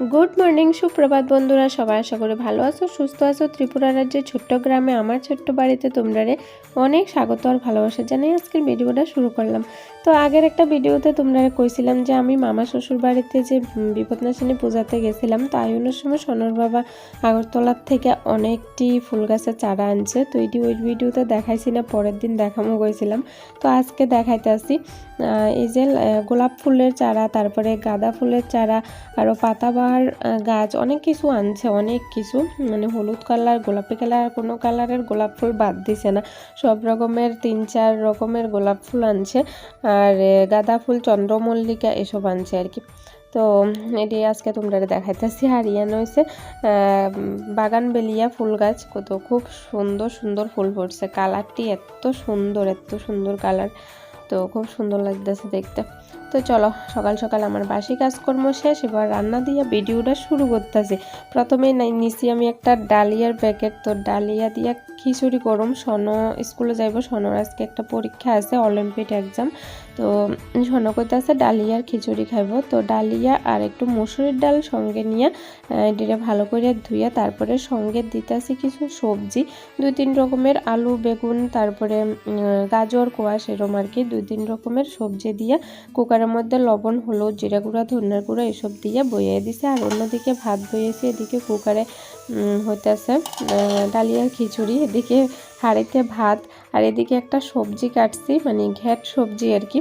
Good morning, সুপ্রভাত বন্ধুরা। সবাই আশা করি ভালো আছো, সুস্থ আছো। ত্রিপুরা রাজ্যের ছোট্ট গ্রামে আমার ছোট্ট বাড়িতে তোমরা রে অনেক স্বাগত আর ভালোবাসা জানাই আজকের ভিডিওটা শুরু করলাম। তো আগের একটা ভিডিওতে তোমরা কইছিলাম যে, আমি মামা শ্বশুর বাড়িতে যে বিপদনাশিনী পূজাতে গেছিলাম তো আয়ুনের সময় সোনার বাবা আগরতলার থেকে অনেকটি ফুল গাছের চারা আনছে। তো এটি ওই ভিডিওতে দেখাইছি না, পরের দিন দেখামো গেছিলাম তো আজকে দেখাইতে আসি এই যে গোলাপ ফুলের চারা, তারপরে গাঁদা ফুলের চারা আরও পাতাবাহার আহ, গাছ অনেক কিছু আনছে অনেক কিছু। মানে হলুদ কালার গোলাপি কালার কোনো কালারের গোলাপ ফুল বাদ দিছে না। সব রকমের তিন চার রকমের গোলাপ ফুল আনছে। আর গাঁদা ফুল চন্দ্রমল্লিকা এসব আনছে আর কি। তো এটি আজকে তোমরা দেখাইতেছি। আর ইয়ান হয়েছে বাগান বেলিয়া ফুল গাছ। কত খুব সুন্দর সুন্দর ফুল ফুটছে। কালারটি এত সুন্দর এত সুন্দর কালার। তো খুব সুন্দর লাগতেছে দেখতে। তো চলো, সকাল সকাল আমার বাসি কাজকর্ম শেষ, এবার রান্না দিয়ে ভিডিওটা শুরু করতেছি। প্রথমে নিচে আমি একটা ডালিয়ার প্যাকেট তো ডালিয়া দিয়ে খিচুড়ি গরম সন স্কুলে যাইব সনর আজকে একটা পরীক্ষা আছে, অলিম্পিক এক্সাম তো সন কইতাছে ডালিয়ার খিচুড়ি খাইব। তো ডালিয়া আর একটু মুসুরির ডাল সঙ্গে নিয়ে এটিরে ভালো করে ধুয়ে তারপরে সঙ্গে দিতেছি কিছু সবজি। দুই তিন রকমের আলু, বেগুন, তারপরে গাজর কোয়াশ এরম আর কি। দুই তিন রকমের সবজি দিয়ে কুকারের মধ্যে লবণ, হলুদ, জিরা গুঁড়া ধনিয়ার গুঁড়া এসব দিয়ে বইয়ে দিছে। আর অন্যদিকে ভাত বইয়েছি, এদিকে কুকারে হইতেছে। ডালিয়ার খিচুড়ি, এদিকে হাঁড়িতে ভাত, আর এদিকে একটা সবজি কাটছি মানে ঘ্যাট সবজি আর কি।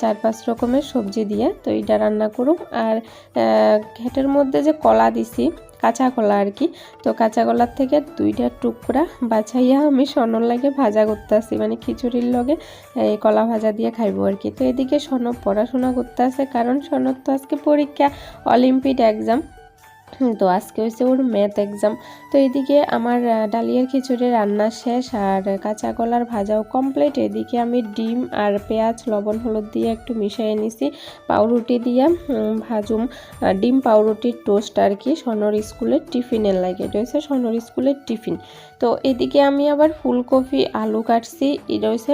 চার পাঁচ রকমের সবজি দিয়ে তো এইটা রান্না করুম আর ঘ্যাটের মধ্যে যে কলা দিছি, কাঁচা কলা আর কি, তো কাঁচা কলার থেকে দুইটা টুকরা বাছাইয়া আমি সনর লাগে ভাজা করতেছি মানে খিচুড়ির লগে এই কলা ভাজা দিয়ে খাইবো আর কি। তো এদিকে সনব পড়াশোনা করতে আছে কারণ সনব তো আজকে পরীক্ষা, অলিম্পিক এক্সাম তো আজকে হয়েছে ওর ম্যাথ এক্সাম তো এদিকে আমার ডালিয়ার খিচুড়ি রান্না শেষ আর কাঁচা কলার ভাজাও কমপ্লিট এদিকে আমি ডিম আর পেঁয়াজ, লবণ, হলুদ দিয়ে একটু মিশিয়ে নিছি, পাউরুটি দিয়ে ভাজুম। ডিম পাউরুটির টোস্ট আর কি, সনর স্কুলের টিফিনের লাগে। এটা হচ্ছে সনর স্কুলের টিফিন। তো এদিকে আমি আবার ফুলকপি, আলু কাটছি। এটা হচ্ছে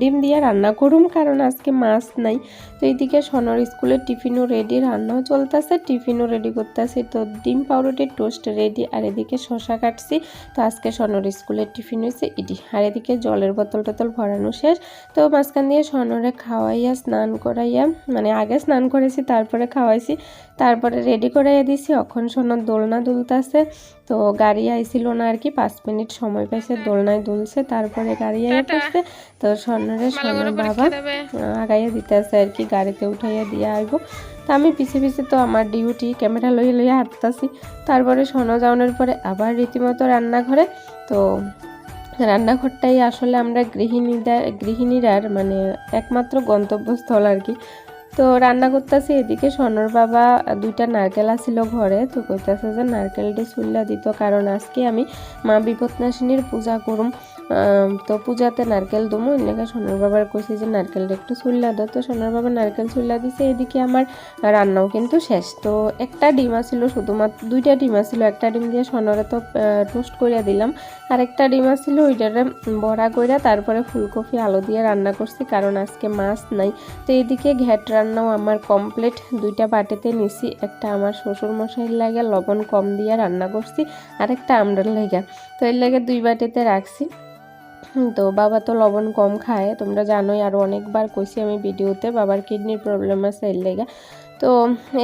ডিম দিয়ে রান্না করুম, কারণ আজকে মাছ নাই। তো এইদিকে সনর স্কুলের টিফিনও রেডি রান্নাও চলতেছে, টিফিনও রেডি করতেছি। তো ডিম পাউরুটির টোস্ট রেডি আর এদিকে শশা কাটছি। তো আজকে সনর স্কুলের টিফিন হয়েছে ইডি। আর এদিকে জলের বোতল টোতল ভরানো শেষ। তো মাঝখান দিয়ে সনরে খাওয়াইয়া, স্নান করাইয়া মানে আগে স্নান করেছি, তারপরে খাওয়াইছি। তারপরে রেডি করাইয়া দিছি অখন সনর দোলনা দুলতাছে তো গাড়ি আইছিল না আর কি পাঁচ মিনিট সময় পাইছে দোলনায় দুলছে তারপরে গাড়ি আইয়া পড়ছে তো স্বর্ণরে স্বর্ণের বাবা আগাইয়া দিতে আছে আর কি গাড়িতে উঠাইয়া দিয়ে আইব। তা আমি পিছে পিছে তো আমার ডিউটি ক্যামেরা লইয়া লইয়া হাঁটতাছি। তারপরে সোনা যাওয়ানোর পরে আবার রীতিমতো রান্নাঘরে তো রান্নাঘরটাই আসলে আমরা গৃহিণীদের গৃহিণীরার মানে একমাত্র গন্তব্যস্থল আর কি। তো রান্না করতেছি এদিকে সনর বাবা দুইটা নারকেল আসিল ঘরে, তো কইতেছে যে নারকেলটি চুল্লা দিত, কারণ আজকে আমি মা বিপদনাশিনীর পূজা করুম। তো পূজাতে নারকেল দমু, এনেকে সোনার বাবার কইছে যে নারকেলটা একটু চুল্লা দাও। তো সোনার বাবা নারকেল চুল্লা দিছে, এদিকে আমার রান্নাও কিন্তু শেষ। তো একটা ডিম আছিল, শুধুমাত্র দুইটা ডিম আছিল, একটা ডিম দিয়ে সোনরে তো টোস্ট করিয়া দিলাম। আর একটা ডিম আছিল, ওইটারে বড়া কইরা তারপরে ফুলকপি, আলু দিয়ে রান্না করছি, কারণ আজকে মাছ নাই। তো এদিকে ঘ্যাট রান্নাও আমার কমপ্লিট। দুইটা বাটিতে নিছি, একটা আমার শ্বশুর মশাইয়ের লাগে, লবণ কম দিয়ে রান্না করছি আর একটা আমরার লাগে। তো এর লাগে দুই বাটিতে রাখছি। তো বাবা তো লবণ কম খায়, তোমরা জানোই আরও অনেকবার কইছি আমি ভিডিওতে, বাবার কিডনির প্রবলেম আছে এর লেগে। তো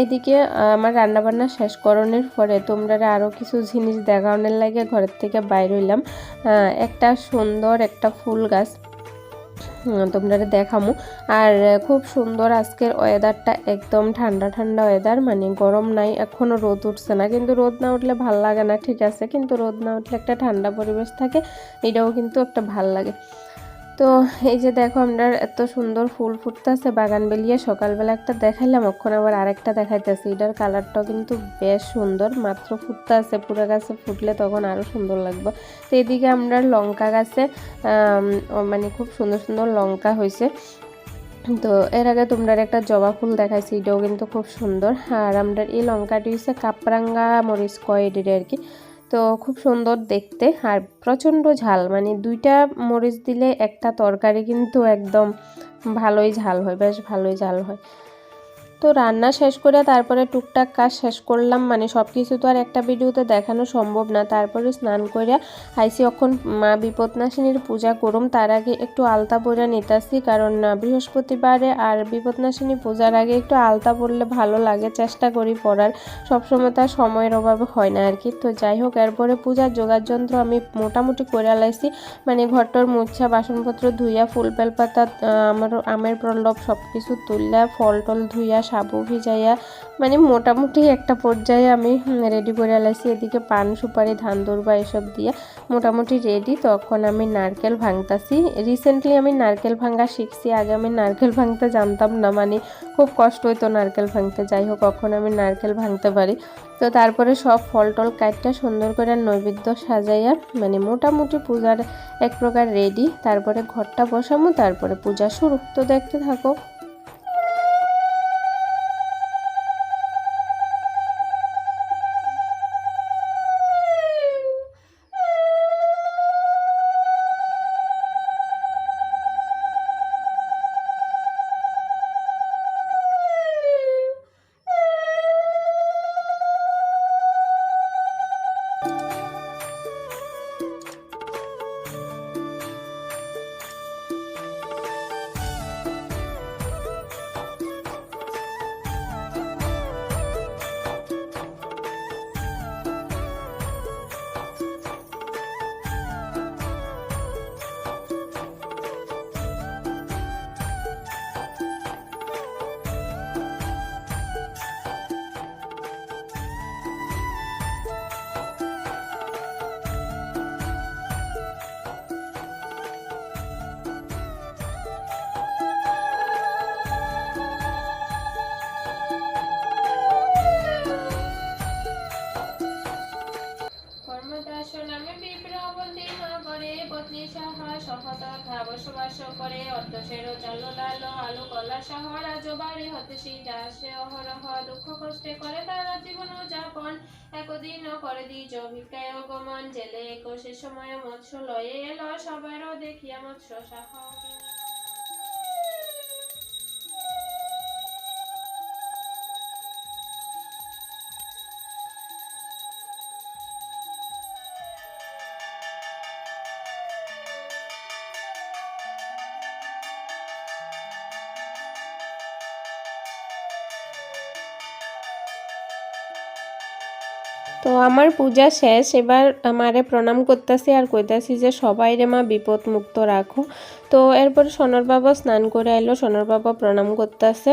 এদিকে আমার রান্নাবান্না শেষ করণের পরে তোমরা আরও কিছু জিনিস দেখানোর লাগে, ঘরের থেকে বাইর হইলাম। একটা সুন্দর একটা ফুল গাছ। তোমরা দেখামো। আর খুব সুন্দর আজকের ওয়েদারটা একদম ঠান্ডা ঠান্ডা ওয়েদার মানে গরম নাই এখনও রোদ উঠছে না। কিন্তু রোদ না উঠলে ভালো লাগে না, ঠিক আছে? কিন্তু রোদ না উঠলে একটা ঠান্ডা পরিবেশ থাকে, এটাও কিন্তু একটা ভালো লাগে। তো এই যে দেখো আমরা এত সুন্দর ফুল ফুটতেছে, বাগান বেলিয়ে সকালবেলা একটা দেখাইলাম, এখন আবার আরেকটা দেখাইতেছে। এটার কালারটাও কিন্তু বেশ সুন্দর, মাত্র ফুটতে আছে পুরো গাছে ফুটলে তখন আরও সুন্দর লাগবে। তো এদিকে আমরা লঙ্কা গাছে মানে খুব সুন্দর সুন্দর লঙ্কা হয়েছে তো এর আগে তোমরা একটা জবা ফুল দেখাইছি, এটাও কিন্তু খুব সুন্দর। আর আমরা এই লঙ্কাটি হচ্ছে কাপরাঙ্গা মরিচ কয় আর কি। তো খুব সুন্দর দেখতে। আর প্রচণ্ড ঝাল মানে দুইটা মরিচ দিলে একটা তরকারি কিন্তু একদম ভালোই ঝাল হয়, বেশ ভালোই ঝাল হয়। তো রান্না শেষ করে তারপরে টুকটাক কাজ শেষ করলাম। মানে সব কিছু তো আর একটা ভিডিওতে দেখানো সম্ভব না। তারপরে স্নান করে আইসি। অখন মা বিপদনাশিনীর পূজা করুম। তার আগে একটু আলতা পরে নিতাছি। কারণ বৃহস্পতিবারে আর বিপদনাশিনী পূজার আগে একটু আলতা পরলে ভালো লাগে। চেষ্টা করি পরার। সবসময় তার সময়ের অভাবে হয় না আর কি তো যাই হোক, এরপরে পূজার যোগার যন্ত্র আমি মোটামুটি করে আলাইছি মানে ঘরটর মুছা, বাসনপত্র ধুইয়া, ফুল বেলপাতা আমার আমের প্রল্লব সব কিছু তুললা ফল টল ধুইয়া সাবু ভিজাইয়া মানে মোটামুটি একটা পর্যায়ে আমি রেডি করে আলাইছি। এদিকে পান, সুপারি, ধান দৌড়বা এসব দিয়ে মোটামুটি রেডি তখন আমি নারকেল ভাঙতাছি। রিসেন্টলি আমি নারকেল ভাঙা শিখছি। আগে আমি নারকেল ভাঙতে জানতাম না মানে খুব কষ্ট হইতো নারকেল ভাঙতে। যাই হোক কখন আমি নারকেল ভাঙতে পারি। তো তারপরে সব ফল টল কাটটা সুন্দর করে নৈবেদ্য সাজাইয়া মানে মোটামুটি পূজার এক প্রকার রেডি তারপরে ঘরটা বসামো, তারপরে পূজা শুরু তো দেখতে থাকো। সহ হতে হতে সে অহরহ দুঃখ কষ্টে করে তার জীবন যাপন একদিন করে দ্বিজ ভিক্ষায় গমন জেলে একুশে সময় মৎস্য লয়ে এলো সবারও দেখিয়া মৎস্য সাহা তো আমার পূজা শেষ, এবার আমারে প্রণাম করতেছি আর কইতাছি যে সবাই রে মা বিপদ মুক্ত রাখো। তো এরপর সোনার বাবা স্নান করে আইলো, সোনার বাবা প্রণাম করতেছে।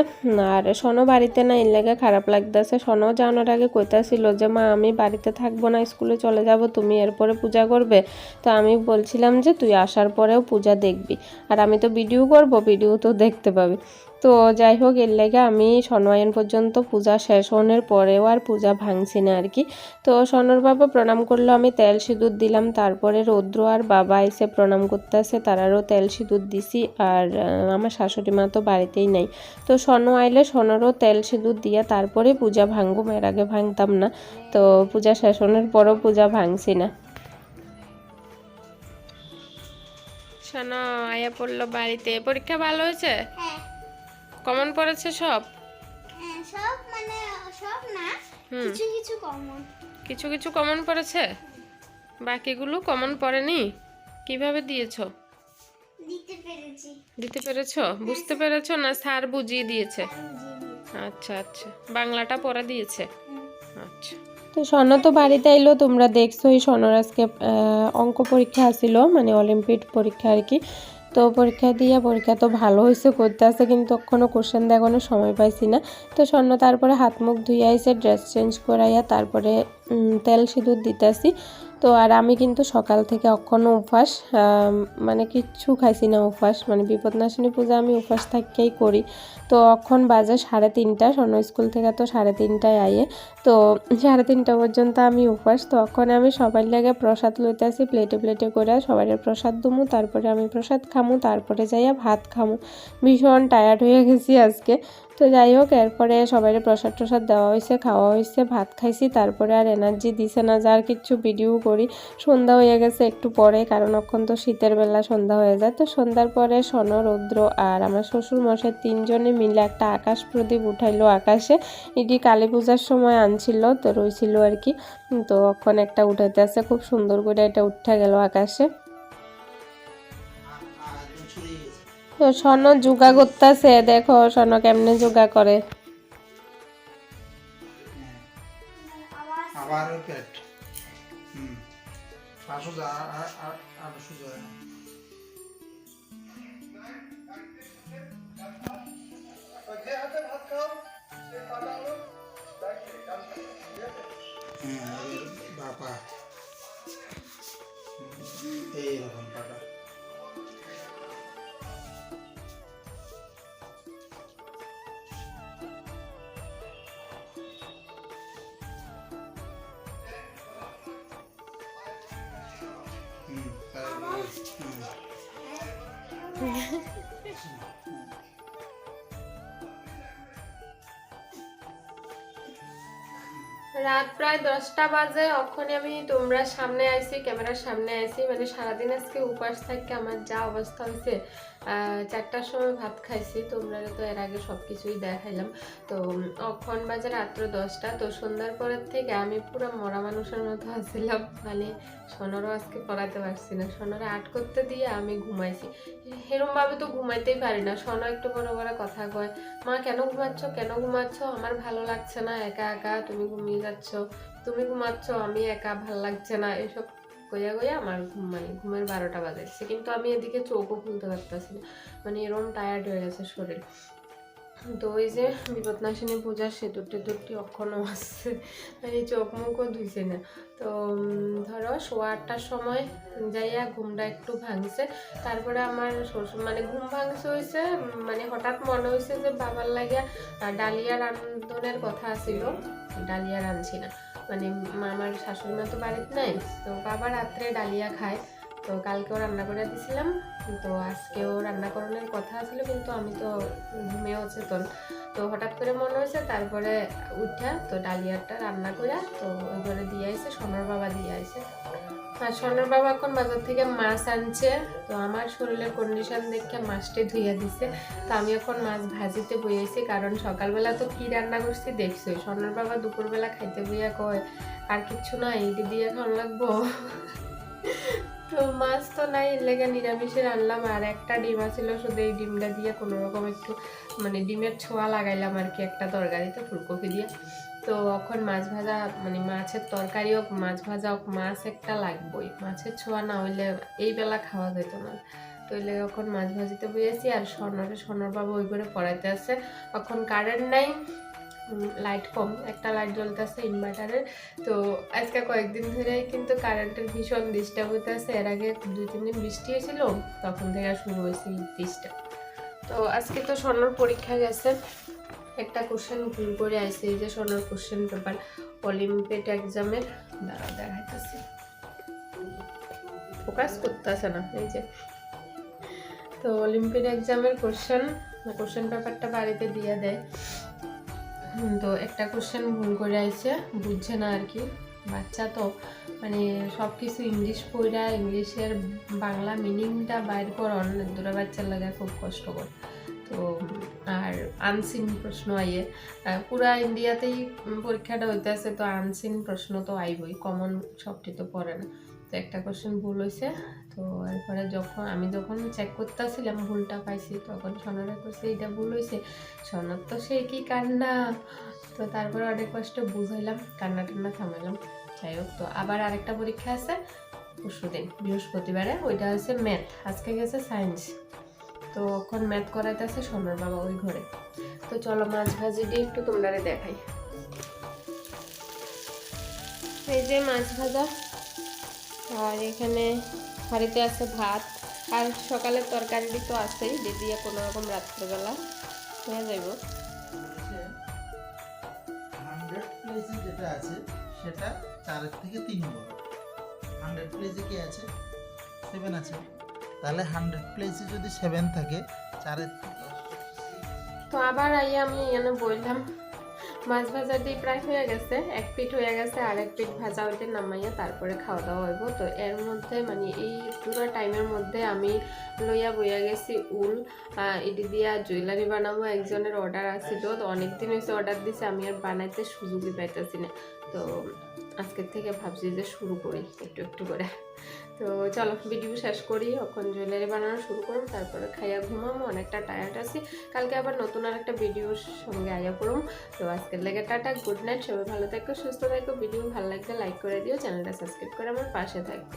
আর সোনো বাড়িতে না এর লাগে খারাপ লাগতেছে। সোনো জানার আগে কইতাছিল যে, মা, আমি বাড়িতে থাকব না, স্কুলে চলে যাব, তুমি এরপরে পূজা করবে। তো আমি বলছিলাম যে, তুই আসার পরেও পূজা দেখবি। আর আমি তো ভিডিও করব, ভিডিও তো দেখতে পাবি। তো যাই হোক এর লেগে আমি সনয়ন পর্যন্ত পূজা শেষ হওয়ার পরেও আর পূজা ভাঙছি না আর কি। তো সনর বাবা প্রণাম করল আমি তেল সিঁদুর দিলাম। তারপরে রৌদ্র আর বাবা এসে প্রণাম করতে আসে তারারও তেল সিঁদুর দিছি আর আমার শাশুড়ি মা তো বাড়িতেই নাই। তো সন আইলে সনেরও তেল সিঁদুর দিয়ে তারপরে পূজা ভাঙবো এর আগে ভাঙতাম না। তো পূজা শেষ হওয়ার পরও পূজা ভাঙছি না। শোনো আয়া পড়ল বাড়িতে। পরীক্ষা ভালো হয়েছে? হ্যাঁ। কমন পড়েছে সব? হ্যাঁ, সব মানে সব না হুম। কিছু কিছু কমন কিছু কিছু কমন পড়েছে? বাকিগুলো কমন পড়েনি? কীভাবে দিয়েছ? দিতে পেরেছি। দিতে পেরেছ? বুঝতে পেরেছ না স্যার বুঝিয়ে দিয়েছে? আচ্ছা আচ্ছা। বাংলাটা পড়া দিয়েছে? আচ্ছা। তো স্বর্ণ তো বাড়িতে এলো তোমরা দেখছোই স্বর্ণর আজকে অঙ্ক পরীক্ষা আসছিল মানে অলিম্পিক পরীক্ষা আর কি। তো পরীক্ষা দিয়া পরীক্ষা তো ভালো হয়েছে, করতে আসে কিন্তু এখনও কোশ্চেন দেখানোর সময় পাইছি না। তো স্বর্ণ তারপরে হাত মুখ ধুইয়া আইসে ড্রেস চেঞ্জ করাইয়া তারপরে তেল সিঁদুর দিতেছি। তো আর আমি কিন্তু সকাল থেকে অক্ষণও উপাস মানে কিচ্ছু খাইছি না উপাস মানে বিপদনাশিনী পূজা আমি উপাস থাকতেই করি। তো অক্ষণ বাজে সাড়ে তিনটা, স্বর্ণ স্কুল থেকে তো সাড়ে তিনটায় আইয়ে। তো সাড়ে তিনটা পর্যন্ত আমি উপাস, তো তখন আমি সবার লাগে প্রসাদ লইতে আসি প্লেটে প্লেটে করে সবার প্রসাদ দুমু, তারপরে আমি প্রসাদ খামু, তারপরে যাইয়া ভাত খামু। ভীষণ টায়ার্ড হয়ে গেছি আজকে। তো যাই হোক, এরপরে সবাই প্রসাদ টসাদ দেওয়া হয়েছে খাওয়া হয়েছে ভাত খাইছি, তারপরে আর এনার্জি দিছে না, যার কিছু ভিডিও করি। সন্ধ্যা হয়ে গেছে একটু পরে, কারণ এখন তো শীতের বেলা সন্ধ্যা হয়ে যায়। তো সন্ধ্যার পরে সন রৌদ্র আর আমার শ্বশুর মশাই তিনজনে মিলে একটা আকাশ প্রদীপ উঠাইলো আকাশে। এটি কালী পূজার সময় আনছিল, তো রইছিল আর কি। তো এখন একটা উঠাইতে আছে, খুব সুন্দর করে এটা উঠে গেল আকাশে। তো সন যোগা করতেছে। দেখো সন কেমনে যোগা করে। আর রাত প্রায় দশটা বাজে, অক্ষণে আমি তোমরা সামনে আইছি, ক্যামেরার সামনে আইছি মানে সারাদিন আজকে উপাস থাকতে আমার যা অবস্থা হয়েছে চারটার সময় ভাত খাইছি, তোমরা তো এর আগে সব কিছুই দেখাইলাম। তো অক্ষণ বাজে রাত্র দশটা, তো সন্ধ্যার পরের থেকে আমি পুরো মরা মানুষের মতো আসছিলাম মানে সোনারও আজকে পড়াতে পারছি না। সোনারে আট করতে দিয়ে আমি ঘুমাইছি। সেরম ভাবে তো ঘুমাইতেই পারি না। সোনা একটু বড় বড় কথা কয়, মা, কেন ঘুমাচ্ছ? কেন ঘুমাচ্ছ? আমার ভালো লাগছে না। একা একা তুমি ঘুমিয়ে যাচ্ছ। তুমি ঘুমাচ্ছ, আমি একা, ভালো লাগছে না। এসব কইয়া কইয়া আমার ঘুম মানে ঘুমের বারোটা বাজাচ্ছে কিন্তু আমি এদিকে চোখও খুলতে পারতেছি না। মানে এরকম টায়ার্ড হয়ে গেছে শরীর। তো ওই যে বিপদনাশিনী পূজার সেতুর টেতুরটি অক্ষণও আসছে মানে চোখ মুখও ধুইছে না। তো ধরো সোয়া আটটার সময় যাইয়া ঘুমটা একটু ভাঙছে। তারপরে আমার শ্বশুর মানে ঘুম ভাঙছে হয়েছে মানে হঠাৎ মনে হয়েছে যে বাবার লাগিয়া ডালিয়া রান্ধনের কথা ছিল ডালিয়া রাঁধছি না। মানে মামার শাশুড়ি মা তো বাড়িতে নাই, তো বাবা রাত্রে ডালিয়া খায়। তো কালকেও রান্না করে দিছিলাম, তো আজকেও রান্না করানোর কথা ছিল, কিন্তু আমি তো ঘুমিয়েও চেতন তো হঠাৎ করে মনে হয়েছে তারপরে উঠা, তো ডালিয়াটা রান্না করে তো ওই ঘরে দিয়ে আসে সোনার বাবা দিয়ে আইছে। আর সোনার বাবা এখন বাজার থেকে মাছ আনছে। তো আমার শরীরের কন্ডিশন দেখে মাছটি ধুইয়া দিছে। তো আমি এখন মাছ ভাজিতে বইয়েছি কারণ সকালবেলা তো কি রান্না করছি দেখছোই। সোনার বাবা দুপুরবেলা খাইতে বইয়া কয়, আর কিচ্ছু না এইটি দিয়ে খাওয়ান লাগবো। তো মাছ তো নাই লেগে নিরামিষে রান্নাম। আর একটা ডিম আছিল, শুধু এই ডিমটা দিয়ে কোনোরকম একটু মানে ডিমের ছোঁয়া লাগাইলাম আর কি একটা তরকারিতে, ফুলকপি দিয়ে। তো এখন মাছ ভাজা মানে মাছের তরকারি হোক, মাছ ভাজা হোক, মাছ একটা লাগবেই। মাছের ছোঁয়া না হইলে এই বেলা খাওয়া যেত না। তো এখন মাছ ভাজিতে বইয়েছি আর স্বর্ণরে স্বর্ণর বাবু ওই করে পড়াইতে আছে এখন কারেন্ট নাই লাইট কম। একটা লাইট জ্বলতেছে ইনভার্টারের তো আজকে কয়েকদিন ধরে কিন্তু কারেন্টের ভীষণ ডিস্টার্ব হতে আছে এর আগে দুই, তিন দিন বৃষ্টি হয়েছিল, তখন থেকে শুরু হয়েছে ডিস্টার্ব তো আজকে তো স্বর্ণর পরীক্ষা গেছে। একটা কোশ্চেন ভুল করে আসছে এই যে স্বর্ণর কোশ্চেন পেপার অলিম্পিক এক্সামের দাঁড়া দেখাইতেছে। ফোকাস করতেছে না, এই যে। তো অলিম্পিক এক্সামের কোশ্চেন কোশ্চেন পেপারটা বাড়িতে দিয়ে দেয়। তো একটা কোশ্চেন ভুল করে আইছে, বুঝছে না আর কি। বাচ্চা তো মানে সব কিছু ইংলিশ পড়া ইংলিশের বাংলা মিনিংটা বাইর করন দুটা বাচ্চার লাগে, খুব কষ্টকর তো, আর আনসিন প্রশ্ন আইয়ে। পুরা ইন্ডিয়াতেই পরীক্ষাটা হইতেছে, তো আনসিন প্রশ্ন তো আইবই, কমন সবটি তো পড়ে না। তো একটা কোশ্চেন ভুল হয়েছে তো এরপরে যখন, আমি যখন চেক করতেছিলাম, ভুলটা পাইছি, তখন সোনারা করছে এইটা ভুল হয়েছে সোনার তো সে কি কান্না? তো তারপরে অনেক কষ্ট বুঝাইলাম, কান্না টান্না থামাইলাম। যাই হোক, তো আবার আরেকটা পরীক্ষা আছে, পরশুদিন, বৃহস্পতিবারে, ওইটা হচ্ছে ম্যাথ আজকে গেছে সায়েন্স তো এখন ম্যাথ করাইতেছে সোনার বাবা ওই ঘরে। তো চলো মাছ ভাজিটি একটু তোমরা দেখাই। এই যে মাছ ভাজা। আর এখানে হাঁড়িতে আছে ভাত। আর সকালের তরকারি তো আছেই, দিয়ে দিয়ে কোনো রকম রাত্রেবেলা। হয়ে যাইব। যেটা আছে, সেটা চারের থেকে তিন বড় হান্ড্রেড প্লেসে কি আছে? সেভেন আছে। তাহলে হান্ড্রেড প্লেসে যদি সেভেন থাকে চারের তো আবার আইয়া আমি এখানে বললাম, মাছ ভাজাটি প্রায় হয়ে গেছে, এক পিঠ হয়ে গেছে, আর এক পিঠ ভাজা ওইটা নামাইয়া তারপরে খাওয়া দাওয়া হইব। তো এর মধ্যে মানে এই পুরো টাইমের মধ্যে আমি লইয়া বইয়া গেছি উল এটি দিয়া জুয়েলারি বানাবো, একজনের অর্ডার আসছিল তো অনেকদিন হয়েছে অর্ডার দিছে, আমি আর বানাইতে সুযোগই পাইতেছি না। তো আজকের থেকে ভাবছি যে শুরু করি, একটু একটু করে। তো চলো ভিডিও শেষ করি, এখন জুয়েলারি বানানো শুরু করুন তারপরে খাইয়া ঘুমামো অনেকটা টায়ার্ড আছি। কালকে আবার নতুন আর একটা ভিডিওর সঙ্গে আয়া করুন তো আজকের লেগে টাটা গুড নাইট সবাই ভালো থাকো, সুস্থ থাকো ভিডিও ভালো লাগলে লাইক করে দিও চ্যানেলটা সাবস্ক্রাইব করে আমার পাশে থাকবে।